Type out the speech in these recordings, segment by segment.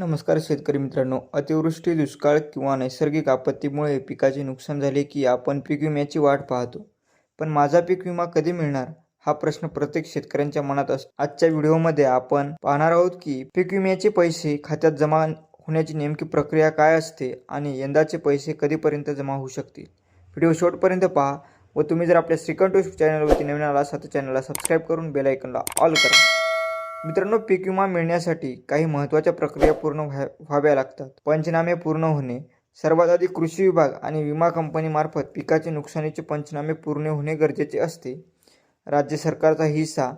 नमस्कार शेतकरी मित्रांनो. अतिवृष्टी दुष्काळ किंवा नैसर्गिक आपत्तीमुळे पिकाचे नुकसान झाले की आपण पीक विम्याची वाट पाहतो. पण माझा पीक विमा कधी मिळणार? हा प्रश्न प्रत्येक शेतकऱ्यांच्या मनात असतो. आजच्या व्हिडिओमध्ये आपण पाहणार आहोत की पीक विम्याचे पैसे खात्यात जमा होण्याची नेमकी प्रक्रिया काय असते आणि यंदाचे पैसे कधीपर्यंत जमा होऊ शकतील? व्हिडिओ शेवटपर्यंत पहा व तुम्ही जर आपल्या श्रीकंठ चॅनलवरती नवीन आला असाल तर चॅनलला सबस्क्राईब करून बेलायकनला ऑल करा. मित्रांनो पीक विमा मिळण्यासाठी काही महत्त्वाच्या प्रक्रिया पूर्ण व्हा व्हाव्या लागतात. पंचनामे पूर्ण होणे सर्वात आधी कृषी विभाग आणि विमा कंपनीमार्फत पिकाचे नुकसानीचे पंचनामे पूर्ण होणे गरजेचे असते. राज्य सरकारचा हिस्सा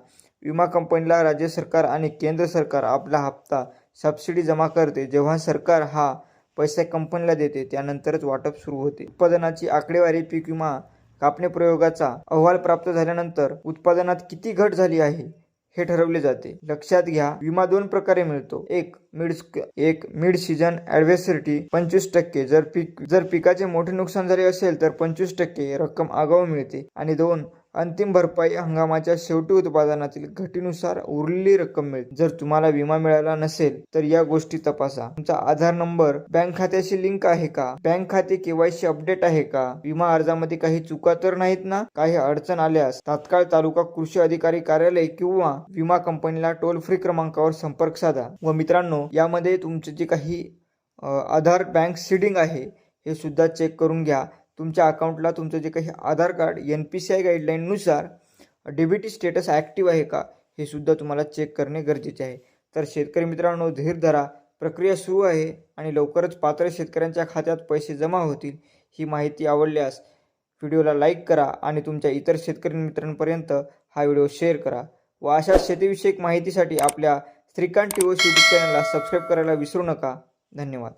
विमा कंपनीला राज्य सरकार आणि केंद्र सरकार आपला हप्ता सबसिडी जमा करते. जेव्हा सरकार हा पैसा कंपनीला देते त्यानंतरच वाटप सुरू होते. उत्पादनाची आकडेवारी पीक विमा कापणी प्रयोगाचा अहवाल प्राप्त झाल्यानंतर उत्पादनात किती घट झाली आहे? हे ठरवले जाते. लक्षात घ्या विमा दोन प्रकारे मिळतो. एक मिड एक मिड सीजन ॲडव्हर्सिटी पंचवीस टक्के. जर पीक जर पिकाचे मोठे नुकसान झाले असेल तर पंचवीस टक्के रक्कम आगाऊ मिळते. आणि दोन अंतिम भरपाई हंगामाच्या शेवटी उत्पादनातील घटीनुसार उरलेली रक्कम मिळते. जर तुम्हाला विमा मिळाला नसेल तर या गोष्टी तपासा. तुमचा आधार नंबर बँक खात्याशी लिंक आहे का? बँक खाते केवायसी अपडेट आहे का? विमा अर्जामध्ये काही चुका तर नाहीत ना? काही अडचण आल्यास तात्काळ तालुका कृषी अधिकारी कार्यालय किंवा विमा कंपनीला टोल फ्री क्रमांकावर संपर्क साधा. व मित्रांनो यामध्ये तुमचे जे काही आधार बँक सीडिंग आहे हे सुद्धा चेक करून घ्या. तुमच्या अकाउंटला तुमचं जे काही Aadhaar card N P C I गाईडलाईननुसार debit status active आहे का हे सुद्धा तुम्हाला चेक करणे गरजेचे आहे. तर शेतकरी मित्रांनो धीर धरा. प्रक्रिया सुरू आहे आणि लवकरच पात्र शेतकऱ्यांच्या खात्यात पैसे जमा होतील ही माहिती आवडल्यास व्हिडिओला लाईक करा आणि तुमच्या इतर शेतकरी मित्रांपर्यंत हा व्हिडिओ शेअर करा. व अशा शेतीविषयक माहितीसाठी आपल्या श्रीकांत टी यूट्यूब चॅनलला सबस्क्राईब करायला विसरू नका. धन्यवाद.